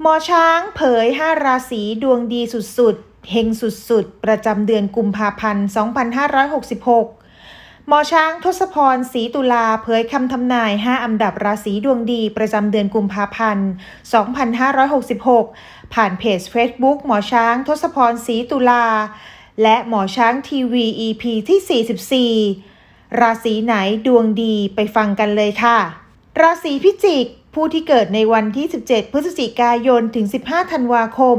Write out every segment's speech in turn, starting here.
หมอช้างเผย 5 ราศีดวงดีสุดๆ เฮงสุดๆ ประจำเดือนกุมภาพันธ์ 2566 หมอช้างทศพรศรีตุลาเผยคำทำนาย 5 อันดับราศีดวงดีประจำเดือนกุมภาพันธ์ 2566 ผ่านเพจ Facebook หมอช้างทศพรศรีตุลา และหมอช้างทีวี EP ที่ 44 ราศีไหนดวงดีไปฟังกันเลยค่ะ ราศีพิจิก ผู้ที่เกิดในวันที่ 17 พฤศจิกายน ถึง 15 ธันวาคม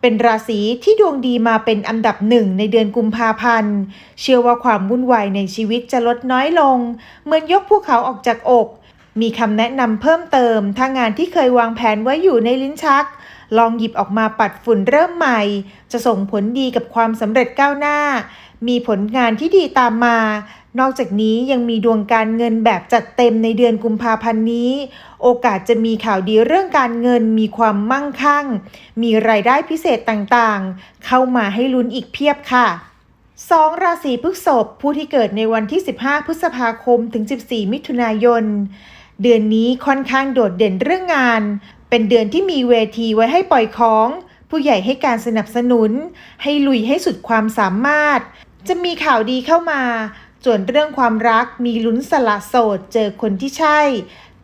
เป็นราศีที่ดวงดีมาเป็นอันดับหนึ่งในเดือนกุมภาพันธ์ เชื่อว่าความวุ่นวายในชีวิตจะลดน้อยลง เหมือนยกภูเขาออกจากอก มีคำแนะนำเพิ่มเติม ถ้างานที่เคยวางแผนไว้อยู่ในลิ้นชัก ลองหยิบออกมาปัดฝุ่นเริ่มใหม่ จะส่งผลดีกับความสำเร็จก้าวหน้า มีผลงานที่ดีตามมา นอกจากนี้ยังมีดวงการเงินแบบจัดเต็มในเดือนกุมภาพันธ์นี้ โอกาสจะมีข่าวดีเรื่องการเงินมีความมั่งคั่ง มีรายได้พิเศษต่างๆ เข้ามาให้ลุ้นอีกเพียบค่ะ 2 ราศีพฤษภผู้ที่เกิดในวันที่ 15 พฤษภาคมถึง 14 มิถุนายน เดือนนี้ค่อนข้างโดดเด่นเรื่องงาน เป็นเดือนที่มีเวทีไว้ให้ปล่อยของ ผู้ใหญ่ให้การสนับสนุน ให้ลุยให้สุดความสามารถ จะมีข่าวดีเข้ามา ส่วนเรื่องความรักมีลุ้นสละโสด เจอคนที่ใช่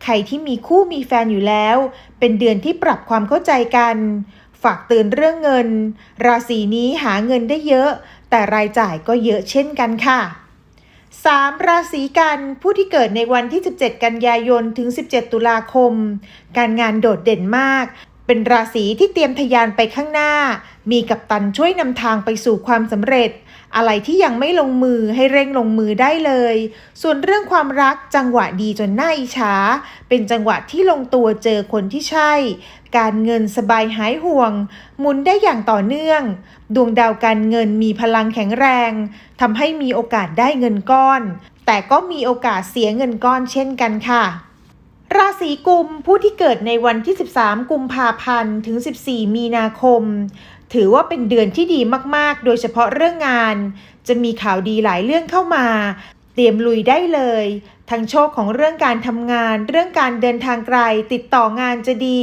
ใครที่มีคู่มีแฟนอยู่แล้ว เป็นเดือนที่ปรับความเข้าใจกัน ฝากเตือนเรื่องเงิน ราศีนี้หาเงินได้เยอะ แต่รายจ่ายก็เยอะเช่นกันค่ะ 3. ราศีกันผู้ที่เกิดในวันที่ 17 กันยายนถึง 17 ตุลาคม การงานโดดเด่นมาก เป็นราศีที่เตรียมทะยานไปข้างหน้า มีกัปตันช่วยนำทางไปสู่ความสำเร็จ อะไรที่ยังไม่ลงมือให้เร่งลงมือได้เลย ส่วนเรื่องความรักจังหวะดีจนน่าอิจฉา เป็นจังหวะที่ลงตัวเจอคนที่ใช่ การเงินสบายหายห่วง หมุนได้อย่างต่อเนื่อง ดวงดาวการเงินมีพลังแข็งแรงทำให้มีโอกาสได้เงินก้อน แต่ก็มีโอกาสเสียเงินก้อนเช่นกันค่ะ ราศีกุมผู้ที่เกิดในวันที่ 13 กุมภาพันธ์ถึง 14 มีนาคม ถือว่าเป็นเดือนที่ดีมาก ๆ โดยเฉพาะเรื่องงาน จะมีข่าวดีหลายเรื่องเข้ามา เตรียมลุยได้เลย ทั้งโชคของเรื่องการทำงาน เรื่องการเดินทางไกล ติดต่องานจะดี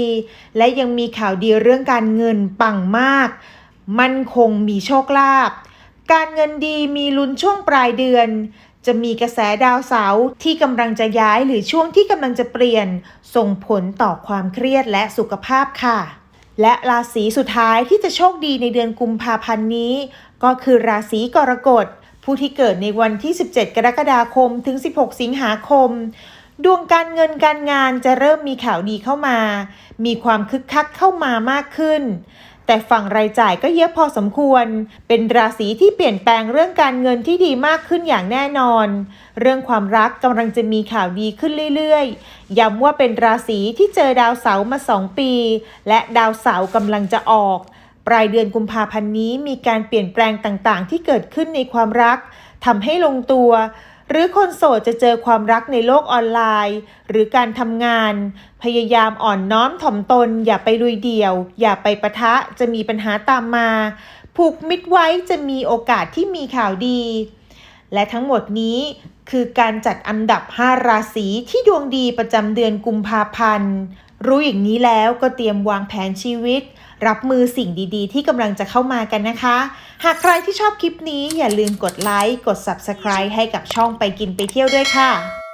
และยังมีข่าวดีเรื่องการเงินปังมาก มั่นคงมีโชคลาภการเงินดีมีลุ้นช่วงปลายเดือน จะมีกระแสดาวเสาร์ที่กำลังจะย้ายหรือช่วงที่กำลังจะเปลี่ยน ส่งผลต่อความเครียดและสุขภาพค่ะ และราศีสุดท้ายที่จะโชคดีในเดือนกุมภาพันธ์นี้ ก็คือราศีกรกฎผู้ที่เกิดในวันที่ 17 กรกฎาคมถึง 16 สิงหาคม ดวงการเงินการงานจะเริ่มมีข่าวดีเข้ามา มีความคึกคักเข้ามามากขึ้น แต่ฝั่งรายจ่ายก็เยอะพอสมควร เป็นราศีที่เปลี่ยนแปลงเรื่องการเงินที่ดีมากขึ้นอย่างแน่นอน เรื่องความรักกำลังจะมีข่าวดีขึ้นเรื่อยๆ ย้ำว่าเป็นราศีที่เจอดาวเสาร์มาสองปี และดาวเสาร์กำลังจะออก ปลายเดือนกุมภาพันธ์นี้มีการเปลี่ยนแปลงต่างๆ ที่เกิดขึ้นในความรักทำให้ลงตัว หรือคนโสดจะเจอความรักในโลกออนไลน์ หรือการทำงาน พยายามอ่อนน้อมถ่อมตน อย่าไปลุยเดี่ยว อย่าไปปะทะจะมีปัญหาตามมา ผูกมิตรไว้จะมีโอกาสที่มีข่าวดี และทั้งหมดนี้คือการจัดอันดับ 5 ราศีที่ดวงดีประจำเดือนกุมภาพันธ์ รู้อย่างนี้แล้วก็เตรียมวางแผนชีวิต รับมือสิ่งดีๆ ที่กำลังจะเข้ามากันนะคะ หากใครที่ชอบคลิปนี้อย่าลืมกดไลค์ กด Subscribe ให้กับช่องไปกินไปเที่ยวด้วยค่ะ